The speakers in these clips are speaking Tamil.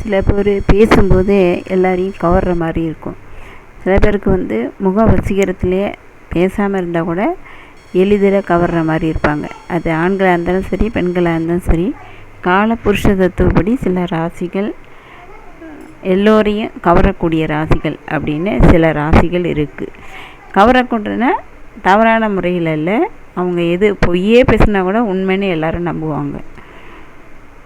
சில பேர் பேசும்போது எல்லாரையும் கவர்ற மாதிரி இருக்கும். சில பேருக்கு வந்து முக வசீகரத்திலே பேசாமல் இருந்தால் கூட எளிதில் கவர்ற மாதிரி இருப்பாங்க. அது ஆண்களாக இருந்தாலும் சரி பெண்களாக இருந்தாலும் சரி கால புருஷ தத்துவப்படி சில ராசிகள் எல்லோரையும் கவரக்கூடிய ராசிகள் அப்படின்னு சில ராசிகள் இருக்குது கவரக்கூடியனா தவறான முறையில் இல்லை. அவங்க எது பொய்யே பேசுனா கூட உண்மைன்னு எல்லாரும் நம்புவாங்க.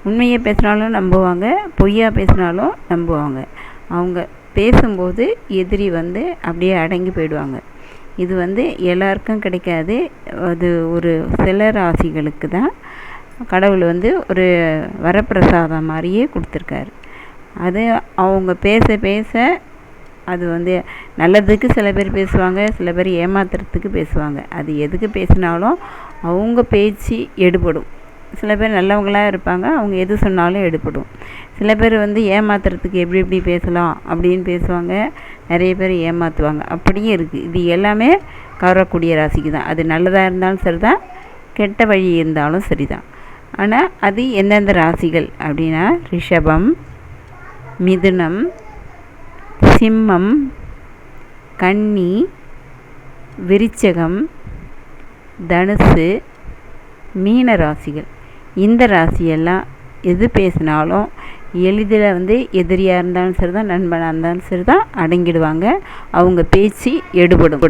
உண்மையை பேசினாலும் நம்புவாங்க பொய்யா பேசினாலும் நம்புவாங்க. அவங்க பேசும்போது எதிரி வந்து அப்படியே அடங்கி போயிடுவாங்க. இது வந்து எல்லாருக்கும் கிடைக்காது. அது ஒரு சில ராசிகளுக்கு தான். கடவுள் வந்து ஒரு வரப்பிரசாதம் மாதிரியே கொடுத்துருக்காரு. அது அவங்க பேச பேச அது வந்து நல்லதுக்கு சில பேர் பேசுவாங்க சில பேர் ஏமாத்துறதுக்கு பேசுவாங்க. அது எதுக்கு பேசினாலும் அவங்க பேச்சு எடுபடும். சில பேர் நல்லவங்களாக இருப்பாங்க. அவங்க எது சொன்னாலும் எடுப்படும் சில பேர் வந்து ஏமாத்துறதுக்கு எப்படி எப்படி பேசலாம் அப்படின்னு பேசுவாங்க. நிறைய பேர் ஏமாற்றுவாங்க அப்படியும் இருக்குது இது எல்லாமே கவரக்கூடிய ராசிக்கு தான். அது நல்லதாக இருந்தாலும் சரி தான் கெட்ட வழி இருந்தாலும் சரி தான் ஆனால் அது எந்தெந்த ராசிகள் அப்படின்னா ரிஷபம் மிதுனம் சிம்மம் கன்னி விருச்சகம் தனுசு மீன ராசிகள். இந்த ராசியெல்லாம் எது பேசினாலும் எளிதில் வந்து எதிரியாக இருந்தாலும் சரி தான் நண்பனாக இருந்தாலும் சரி தான் அடங்கிடுவாங்க. அவங்க பேச்சு எடுபடும்.